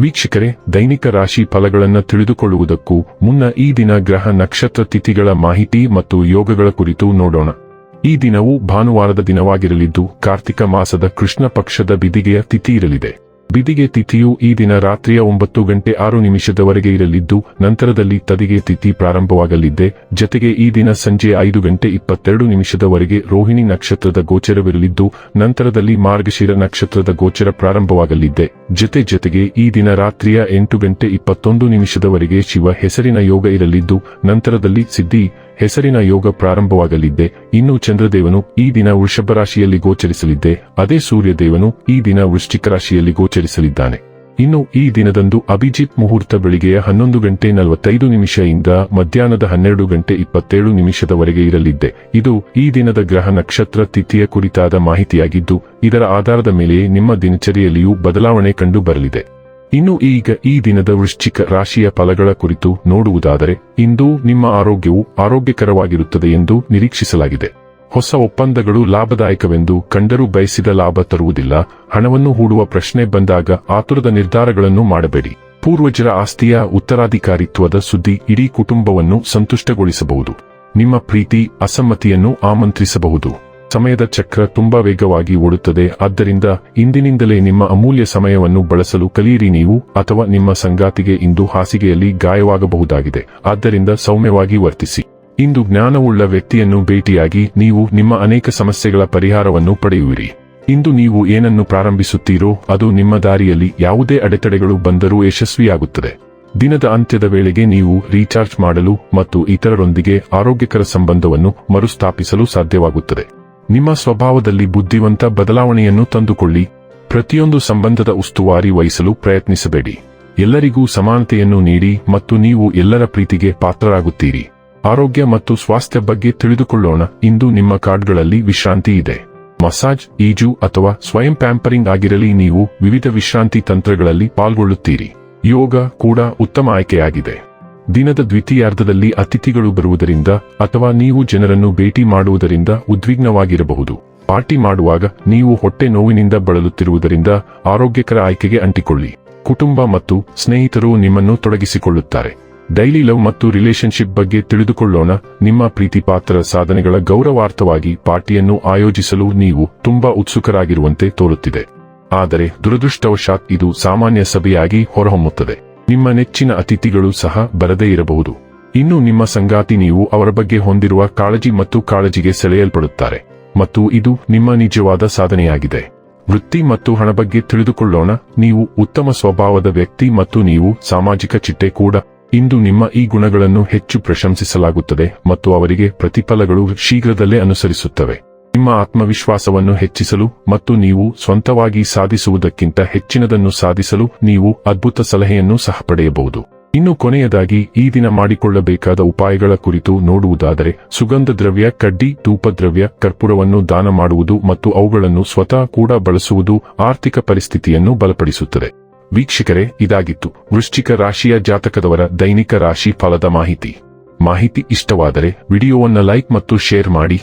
ವೀಕ್ಷಕರೇ, ದೈನಿಕ ರಾಶಿ ಫಲಗಳನ್ನು ತಿಳಿದುಕೊಳ್ಳುವುದಕ್ಕೂ ಮುನ್ನ ಈ ದಿನ ಗ್ರಹ ನಕ್ಷತ್ರ ತಿಥಿಗಳ ಮಾಹಿತಿ ಮತ್ತು ಯೋಗಗಳ ಕುರಿತು ನೋಡೋಣ. ಈ ದಿನವು ಭಾನುವಾರದ ದಿನವಾಗಿರಲಿದ್ದು ಕಾರ್ತಿಕ ಮಾಸದ ಕೃಷ್ಣ ಪಕ್ಷದ ಬಿದಿಗೆಯ ತಿಥಿ ಇರಲಿದೆ. ಬಿದಿಗೆ ತಿಥಿಯು ಈ ದಿನ ರಾತ್ರಿಯ ಒಂಬತ್ತು ಗಂಟೆ ಆರು ನಿಮಿಷದವರೆಗೆ ಇರಲಿದ್ದು, ನಂತರದಲ್ಲಿ ತದಿಗೆ ತಿಥಿ ಪ್ರಾರಂಭವಾಗಲಿದ್ದೆ. ಜತೆಗೆ ಈ ದಿನ ಸಂಜೆ ಐದು ಗಂಟೆ ಇಪ್ಪತ್ತೆರಡು ನಿಮಿಷದವರೆಗೆ ರೋಹಿಣಿ ನಕ್ಷತ್ರದ ಗೋಚರವಿರಲಿದ್ದು, ನಂತರದಲ್ಲಿ ಮಾರ್ಗಶಿರ ನಕ್ಷತ್ರದ ಗೋಚರ ಪ್ರಾರಂಭವಾಗಲಿದ್ದೆ. ಜತೆ ಜತೆಗೆ ಈ ದಿನ ರಾತ್ರಿಯ ಎಂಟು ಗಂಟೆ ಇಪ್ಪತ್ತೊಂದು ನಿಮಿಷದವರೆಗೆ ಶಿವ ಹೆಸರಿನ ಯೋಗ ಇರಲಿದ್ದು, ನಂತರದಲ್ಲಿ ಸಿದ್ಧಿ ಹೆಸರಿನ ಯೋಗ ಪ್ರಾರಂಭವಾಗಲಿದ್ದೆ, ಇನ್ನು ಚಂದ್ರದೇವನು ಈ ದಿನ ವೃಷಭ ರಾಶಿಯಲ್ಲಿ ಗೋಚರಿಸಲಿದ್ದೆ, ಅದೇ ಸೂರ್ಯದೇವನು ಈ ದಿನ ವೃಶ್ಚಿಕ ರಾಶಿಯಲ್ಲಿ ಗೋಚರಿಸಲಿದ್ದಾನೆ. ಇನ್ನು ಈ ದಿನದಂದು ಅಭಿಜಿತ್ ಮುಹೂರ್ತ ಬೆಳಿಗ್ಗೆಯ ಹನ್ನೊಂದು ಗಂಟೆ ನಲವತ್ತೈದು ನಿಮಿಷದಿಂದ ಮಧ್ಯಾಹ್ನದ ಹನ್ನೆರಡು ಗಂಟೆ ಇಪ್ಪತ್ತೇಳು ನಿಮಿಷದವರೆಗೆ ಇರಲಿದ್ದೆ. ಇದು ಈ ದಿನದ ಗ್ರಹ ನಕ್ಷತ್ರ ತಿಥಿಯ ಕುರಿತಾದ ಮಾಹಿತಿಯಾಗಿದ್ದು, ಇದರ ಆಧಾರದ ಮೇಲೆ ನಿಮ್ಮ ದಿನಚರಿಯಲ್ಲಿಯೂ ಬದಲಾವಣೆ ಕಂಡು ಬರಲಿದೆ. ಇನ್ನು ಈಗ ಈ ದಿನದ ವೃಶ್ಚಿಕ ರಾಶಿಯ ಫಲಗಳ ಕುರಿತು ನೋಡುವುದಾದರೆ, ಇಂದು ನಿಮ್ಮ ಆರೋಗ್ಯವು ಆರೋಗ್ಯಕರವಾಗಿರುತ್ತದೆ ಎಂದು ನಿರೀಕ್ಷಿಸಲಾಗಿದೆ. ಹೊಸ ಒಪ್ಪಂದಗಳು ಲಾಭದಾಯಕವೆಂದು ಕಂಡರೂ ಬಯಸಿದ ಲಾಭ ತರುವುದಿಲ್ಲ. ಹಣವನ್ನು ಹೂಡುವ ಪ್ರಶ್ನೆ ಬಂದಾಗ ಆತುರದ ನಿರ್ಧಾರಗಳನ್ನು ಮಾಡಬೇಡಿ. ಪೂರ್ವಜರ ಆಸ್ತಿಯ ಉತ್ತರಾಧಿಕಾರಿತ್ವದ ಸುದ್ದಿ ಇಡೀ ಕುಟುಂಬವನ್ನು ಸಂತುಷ್ಟಗೊಳಿಸಬಹುದು. ನಿಮ್ಮ ಪ್ರೀತಿ, ಅಸಮ್ಮತಿಯನ್ನು ಆಮಂತ್ರಿಸಬಹುದು. ಸಮಯದ ಚಕ್ರ ತುಂಬಾ ವೇಗವಾಗಿ ಓಡುತ್ತದೆ. ಆದ್ದರಿಂದ ಇಂದಿನಿಂದಲೇ ನಿಮ್ಮ ಅಮೂಲ್ಯ ಸಮಯವನ್ನು ಬಳಸಲು ಕಲಿಯಿರಿ ನೀವು, ಅಥವಾ ನಿಮ್ಮ ಸಂಗಾತಿಗೆ ಇಂದು ಹಾಸಿಗೆಯಲ್ಲಿ ಗಾಯವಾಗಬಹುದಾಗಿದೆ. ಆದ್ದರಿಂದ ಸೌಮ್ಯವಾಗಿ ವರ್ತಿಸಿ. ಇಂದು ಜ್ಞಾನವುಳ್ಳ ವ್ಯಕ್ತಿಯನ್ನು ಭೇಟಿಯಾಗಿ ನೀವು ನಿಮ್ಮ ಅನೇಕ ಸಮಸ್ಯೆಗಳ ಪರಿಹಾರವನ್ನು ಪಡೆಯುವಿರಿ. ಇಂದು ನೀವು ಏನನ್ನು ಪ್ರಾರಂಭಿಸುತ್ತೀರೋ, ಅದು ನಿಮ್ಮ ದಾರಿಯಲ್ಲಿ ಯಾವುದೇ ಅಡೆತಡೆಗಳು ಬಂದರೂ ಯಶಸ್ವಿಯಾಗುತ್ತದೆ. ದಿನದ ಅಂತ್ಯದ ವೇಳೆಗೆ ನೀವು ರೀಚಾರ್ಜ್ ಮಾಡಲು ಮತ್ತು ಇತರರೊಂದಿಗೆ ಆರೋಗ್ಯಕರ ಸಂಬಂಧವನ್ನು ಮರುಸ್ಥಾಪಿಸಲು ಸಾಧ್ಯವಾಗುತ್ತದೆ. ನಿಮ್ಮ ಸ್ವಭಾವದಲ್ಲಿ ಬುದ್ಧಿವಂತ ಬದಲಾವಣೆಯನ್ನು ತಂದುಕೊಳ್ಳಿ. ಪ್ರತಿಯೊಂದು ಸಂಬಂಧದ ಉಸ್ತುವಾರಿ ವಹಿಸಲು ಪ್ರಯತ್ನಿಸಬೇಡಿ. ಎಲ್ಲರಿಗೂ ಸಮಾನತೆಯನ್ನು ನೀಡಿ ಮತ್ತು ನೀವು ಎಲ್ಲರ ಪ್ರೀತಿಗೆ ಪಾತ್ರರಾಗುತ್ತೀರಿ. ಆರೋಗ್ಯ ಮತ್ತು ಸ್ವಾಸ್ಥ್ಯ ಬಗ್ಗೆ ತಿಳಿದುಕೊಳ್ಳೋಣ. ಇಂದು ನಿಮ್ಮ ಕಾರ್ಡ್ಗಳಲ್ಲಿ ವಿಶ್ರಾಂತಿ ಇದೆ. ಮಸಾಜ್, ಈಜು ಅಥವಾ ಸ್ವಯಂ ಪ್ಯಾಂಪರಿಂಗ್ ಆಗಿರಲಿ ನೀವು ವಿವಿಧ ವಿಶ್ರಾಂತಿ ತಂತ್ರಗಳಲ್ಲಿ ಪಾಲ್ಗೊಳ್ಳುತ್ತೀರಿ. ಯೋಗ ಕೂಡ ಉತ್ತಮ ಆಯ್ಕೆಯಾಗಿದೆ. ದಿನದ ದ್ವಿತೀಯಾರ್ಧದಲ್ಲಿ ಅತಿಥಿಗಳು ಬರುವುದರಿಂದ ಅಥವಾ ನೀವು ಜನರನ್ನು ಭೇಟಿ ಮಾಡುವುದರಿಂದ ಉದ್ವಿಗ್ನವಾಗಿರಬಹುದು. ಪಾರ್ಟಿ ಮಾಡುವಾಗ ನೀವು ಹೊಟ್ಟೆ ನೋವಿನಿಂದ ಬಳಲುತ್ತಿರುವುದರಿಂದ ಆರೋಗ್ಯಕರ ಆಯ್ಕೆಗೆ ಅಂಟಿಕೊಳ್ಳಿ. ಕುಟುಂಬ ಮತ್ತು ಸ್ನೇಹಿತರು ನಿಮ್ಮನ್ನು ತೊಡಗಿಸಿಕೊಳ್ಳುತ್ತಾರೆ. ಡೈಲಿ ಲವ್ ಮತ್ತು ರಿಲೇಶನ್ಶಿಪ್ ಬಗ್ಗೆ ತಿಳಿದುಕೊಳ್ಳೋಣ. ನಿಮ್ಮ ಪ್ರೀತಿ ಪಾತ್ರ ಸಾಧನೆಗಳ ಗೌರವಾರ್ಥವಾಗಿ ಪಾರ್ಟಿಯನ್ನು ಆಯೋಜಿಸಲು ನೀವು ತುಂಬಾ ಉತ್ಸುಕರಾಗಿರುವಂತೆ ತೋರುತ್ತಿದೆ. ಆದರೆ ದುರದೃಷ್ಟವಶಾತ್ ಇದು ಸಾಮಾನ್ಯ ಸಭೆಯಾಗಿ ಹೊರಹೊಮ್ಮುತ್ತದೆ. ನಿಮ್ಮ ನೆಚ್ಚಿನ ಅತಿಥಿಗಳು ಸಹ ಬರದೇ ಇರಬಹುದು. ಇನ್ನು ನಿಮ್ಮ ಸಂಗಾತಿ ನೀವು ಅವರ ಬಗ್ಗೆ ಹೊಂದಿರುವ ಕಾಳಜಿ ಮತ್ತು ಕಾಳಜಿಗೆ ಸೆಳೆಯಲ್ಪಡುತ್ತಾರೆ. ಮತ್ತು ಇದು ನಿಮ್ಮ ನಿಜವಾದ ಸಾಧನೆಯಾಗಿದೆ. ವೃತ್ತಿ ಮತ್ತು ಹಣ ಬಗ್ಗೆ ತಿಳಿದುಕೊಳ್ಳೋಣ. ನೀವು ಉತ್ತಮ ಸ್ವಭಾವದ ವ್ಯಕ್ತಿ ಮತ್ತು ನೀವು ಸಾಮಾಜಿಕ ಚಿಟ್ಟೆ ಕೂಡ. ಇಂದು ನಿಮ್ಮ ಈ ಗುಣಗಳನ್ನು ಹೆಚ್ಚು ಪ್ರಶಂಸಿಸಲಾಗುತ್ತದೆ ಮತ್ತು ಅವರಿಗೆ ಪ್ರತಿಫಲಗಳು ಶೀಘ್ರದಲ್ಲೇ ಅನುಸರಿಸುತ್ತವೆ. ನಿಮ್ಮ ಆತ್ಮವಿಶ್ವಾಸವನ್ನು ಹೆಚ್ಚಿಸಲು ಮತ್ತು ನೀವು ಸ್ವಂತವಾಗಿ ಸಾಧಿಸುವುದಕ್ಕಿಂತ ಹೆಚ್ಚಿನದನ್ನು ಸಾಧಿಸಲು ನೀವು ಅದ್ಭುತ ಸಲಹೆಯನ್ನು ಸಹ ಪಡೆಯಬಹುದು. ಇನ್ನು ಕೊನೆಯದಾಗಿ, ಈ ದಿನ ಮಾಡಿಕೊಳ್ಳಬೇಕಾದ ಉಪಾಯಗಳ ಕುರಿತು ನೋಡುವುದಾದರೆ, ಸುಗಂಧ ದ್ರವ್ಯ, ಕಡ್ಡಿ ಧೂಪದ್ರವ್ಯ ಕರ್ಪೂರವನ್ನು ದಾನ ಮಾಡುವುದು ಮತ್ತು ಅವುಗಳನ್ನು ಸ್ವತಃ ಕೂಡ ಬಳಸುವುದು ಆರ್ಥಿಕ ಪರಿಸ್ಥಿತಿಯನ್ನು ಬಲಪಡಿಸುತ್ತದೆ. ವೀಕ್ಷಕರೇ, ಇದಾಗಿತ್ತು. ವೃಶ್ಚಿಕ ರಾಶಿಯ ಜಾತಕದವರ ದೈನಿಕ ರಾಶಿ ಫಲದ ಮಾಹಿತಿ. ಮಾಹಿತಿ ಇಷ್ಟವಾದರೆ, ವಿಡಿಯೋವನ್ನು ಲೈಕ್ ಮತ್ತು ಶೇರ್ ಮಾಡಿ.